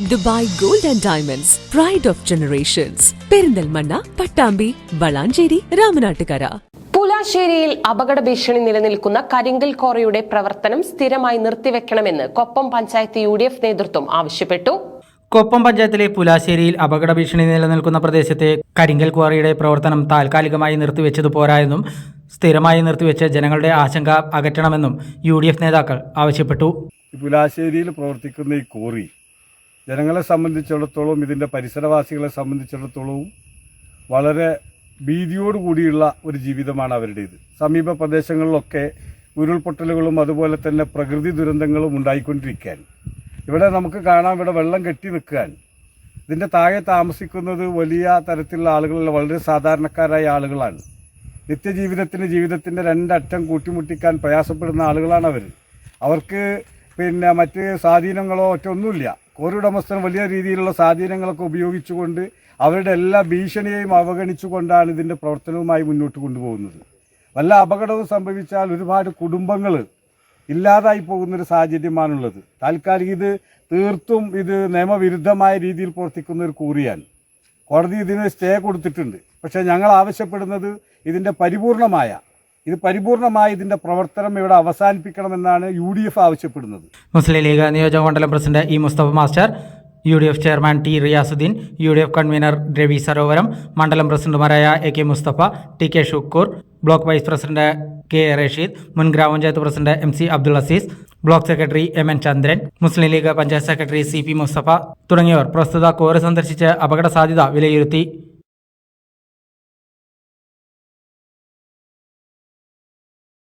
Dubai gold and diamonds pride of generations Perinthalmanna Pattambi Valanchery Ramanattukara. പുലാശ്ശേരിയിൽ അപകട ഭീഷണി നിലനിൽക്കുന്ന കരിങ്കൽ കോറയുടെ പ്രവർത്തനം സ്ഥിരമായി നിർത്തിവെക്കണമെന്ന് കൊപ്പം പഞ്ചായത്ത് യു നേതൃത്വം ആവശ്യപ്പെട്ടു. കൊപ്പം പഞ്ചായത്തിലെ പുലാശ്ശേരിയിൽ അപകട ഭീഷണി നിലനിൽക്കുന്ന പ്രദേശത്തെ കരിങ്കൽ ക്വാറിയുടെ പ്രവർത്തനം താൽക്കാലികമായി നിർത്തിവെച്ചത് പോരായെന്നും സ്ഥിരമായി നിർത്തിവെച്ച് ജനങ്ങളുടെ ആശങ്ക അകറ്റണമെന്നും യു ഡി എഫ് നേതാക്കൾ ആവശ്യപ്പെട്ടു. പുലാശ്ശേരിയിൽ പ്രവർത്തിക്കുന്ന ഈ കോറി ജനങ്ങളെ സംബന്ധിച്ചിടത്തോളം ഇതിന്റെ പരിസരവാസികളെ സംബന്ധിച്ചിടത്തോളവും വളരെ ഭീതിയോട് കൂടിയുള്ള ഒരു ജീവിതമാണ് അവരുടേത്. സമീപ പ്രദേശങ്ങളിലൊക്കെ ഉരുൾപൊട്ടലുകളും അതുപോലെ തന്നെ പ്രകൃതി ദുരന്തങ്ങളും ഉണ്ടായിക്കൊണ്ടിരിക്കാൻ ഇവിടെ നമുക്ക് കാണാം ഇവിടെ വെള്ളം കെട്ടി നിൽക്കാൻ ഇതിന്റെ താഴെ താമസിക്കുന്നത് വലിയ തരത്തിലുള്ള ആളുകളല്ല വളരെ സാധാരണക്കാരായ ആളുകളാണ്. നിത്യജീവിതത്തിന് ജീവിതത്തിന്റെ രണ്ടറ്റം കൂട്ടിമുട്ടിക്കാൻ പ്രയാസപ്പെടുന്ന ആളുകളാണ് അവർ അവർക്ക് പിന്നെ മറ്റ് സ്വാധീനങ്ങളോ ഒറ്റൊന്നുമില്ല കോറിയുടമസ്ഥൻ വലിയ രീതിയിലുള്ള സ്വാധീനങ്ങളൊക്കെ ഉപയോഗിച്ചുകൊണ്ട് അവരുടെ എല്ലാ ഭീഷണിയെയും അവഗണിച്ചുകൊണ്ടാണ് ഇതിന്റെ പ്രവർത്തനവുമായി മുന്നോട്ട് കൊണ്ടുപോകുന്നത്. വല്ല അപകടവും സംഭവിച്ചാൽ ഒരുപാട് കുടുംബങ്ങൾ ഇല്ലാതായി പോകുന്നൊരു സാഹചര്യമാണുള്ളത്. താൽക്കാലിക ഇത് തീർത്തും ഇത് നിയമവിരുദ്ധമായ രീതിയിൽ പ്രവർത്തിക്കുന്ന ഒരു കൂറിയാണ്. കോടതി ഇതിന് സ്റ്റേ കൊടുത്തിട്ടുണ്ട്. പക്ഷേ ഞങ്ങൾ ആവശ്യപ്പെടുന്നത് ഇതിന്റെ പരിപൂർണമായ ഇത് പരിപൂർണമായി ഇതിന്റെ പ്രവർത്തനം ഇവിടെ അവസാനിപ്പിക്കണമെന്നാണ് യു ഡി എഫ് ആവശ്യപ്പെടുന്നത്. മുസ്ലിം ലീഗ് നിയോജക മണ്ഡലം president E Mustafa master U D F chairman T Riyasuddin U D F convener Ravi Sarovaram മണ്ഡലം പ്രസിഡന്റുമാരായ A K Mustafa T K Shukoor block vice president K A Rasheed മുൻ ഗ്രാമപഞ്ചായത്ത് president M C Abdul Azeez block secretary M N Chandran Muslim League panchayat secretary C P Mustafa തുടങ്ങിയവർ പ്രസ്തുത quarry സന്ദർശിച്ച് അപകട സാധ്യത വിലയിരുത്തി.